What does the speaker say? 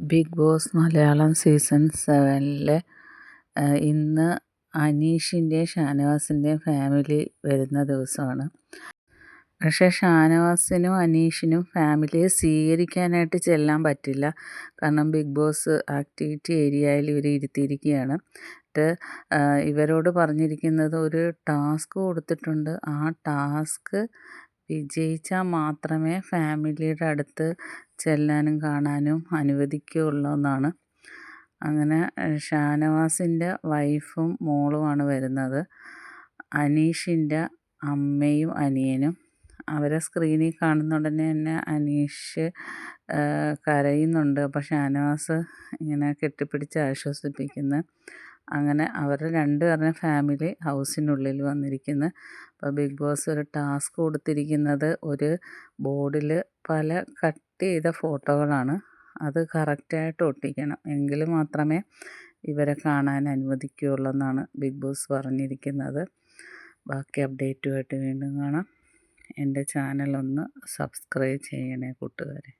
Big boss Malayalam season സെവനിലെ ഇന്ന് അനീഷിന്റെയും ഷാനവാസിന്റെയും ഫാമിലി വരുന്ന ദിവസമാണ്. പക്ഷേ ഷാനവാസിനും അനീഷിനും ഫാമിലിയെ സ്വീകരിക്കാനായിട്ട് ചെല്ലാൻ പറ്റില്ല. കാരണം ബിഗ് ബോസ് ആക്ടിവിറ്റി ഏരിയയിൽ ഇവർ ഇരുത്തിയിരിക്കുകയാണ്. എന്നിട്ട് ഇവരോട് പറഞ്ഞിരിക്കുന്നത് ഒരു ടാസ്ക് കൊടുത്തിട്ടുണ്ട്. ആ ടാസ്ക് വിജയിച്ചാൽ മാത്രമേ ഫാമിലിയുടെ അടുത്ത് ചെല്ലാനും കാണാനും അനുവദിക്കുകയുള്ളൂ എന്നാണ്. അങ്ങനെ ഷാനവാസിന്റെ വൈഫും മോളുമാണ് വരുന്നത്. അനീഷിന്റെ അമ്മയും അനിയനും. അവരെ സ്ക്രീനിൽ കാണുന്ന ഉടനെ തന്നെ അനീഷ് കരയുന്നുണ്ട്. അപ്പോൾ ഷാനവാസ് ഇങ്ങനെ കെട്ടിപ്പിടിച്ച് ആശ്വസിപ്പിക്കുന്നു. അങ്ങനെ അവരുടെ രണ്ടുപേരുടെ ഫാമിലി ഹൗസിനുള്ളിൽ വന്നിരിക്കുന്നു. അപ്പോൾ ബിഗ് ബോസ് ഒരു ടാസ്ക് കൊടുത്തിരിക്കുന്നത് ഒരു ബോർഡിൽ പല കട്ട് ചെയ്ത ഫോട്ടോകളാണ്. അത് കറക്റ്റായിട്ട് ഒട്ടിക്കണം. എങ്കിൽ മാത്രമേ ഇവരെ കാണാൻ അനുവദിക്കുകയുള്ളൂ എന്നാണ് ബിഗ് ബോസ് പറഞ്ഞിരിക്കുന്നത്. ബാക്കി അപ്ഡേറ്റുമായിട്ട് വീണ്ടും കാണാം. എന്റെ ചാനലൊന്ന് സബ്സ്ക്രൈബ് ചെയ്യണേ കൂട്ടുകാരെ.